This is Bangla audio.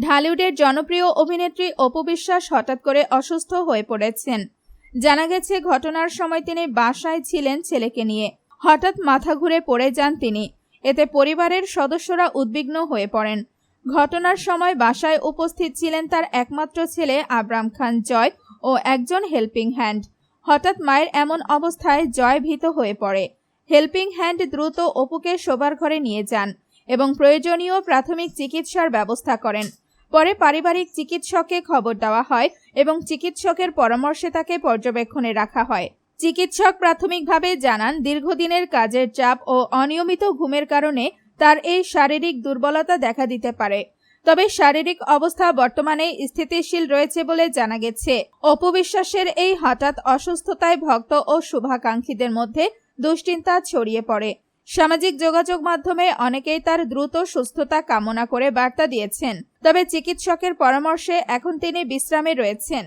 ঢালিউডের জনপ্রিয় অভিনেত্রী অপু বিশ্বাস হঠাৎ করে অসুস্থ হয়ে পড়েছেন। জানা গেছে, ঘটনার সময় তিনি বাসায় ছিলেন ছেলেকে নিয়ে। হঠাৎ মাথা ঘুরে পড়ে যান তিনি। এতে পরিবারের সদস্যরা উদ্বিগ্ন হয়ে পড়েন। ঘটনার সময় বাসায় উপস্থিত ছিলেন তার একমাত্র ছেলে আবরাম খান জয় ও একজন হেল্পিং হ্যান্ড। হঠাৎ মায়ের এমন অবস্থায় জয় ভীত হয়ে পড়ে। হেল্পিং হ্যান্ড দ্রুত অপুকে শোবার ঘরে নিয়ে যান এবং প্রয়োজনীয় প্রাথমিক চিকিৎসার ব্যবস্থা করেন। পরে পারিবারিক চিকিৎসককে খবর দেওয়া হয় এবং চিকিৎসকের পরামর্শে তাকে পর্যবেক্ষণে রাখা হয়। চিকিৎসক প্রাথমিকভাবে জানান, দীর্ঘদিনের কাজের চাপ ও অনিয়মিত ঘুমের কারণে তার এই শারীরিক দুর্বলতা দেখা দিতে পারে। তবে শারীরিক অবস্থা বর্তমানে স্থিতিশীল রয়েছে বলে জানা গেছে। অপবিশ্বাসের এই হঠাৎ অসুস্থতায় ভক্ত ও শুভাকাঙ্ক্ষীদের মধ্যে দুশ্চিন্তা ছড়িয়ে পড়ে। সামাজিক যোগাযোগ মাধ্যমে অনেকেই তার দ্রুত সুস্থতা কামনা করে বার্তা দিয়েছেন। তবে চিকিৎসকের পরামর্শে এখন তিনি বিশ্রামে রয়েছেন।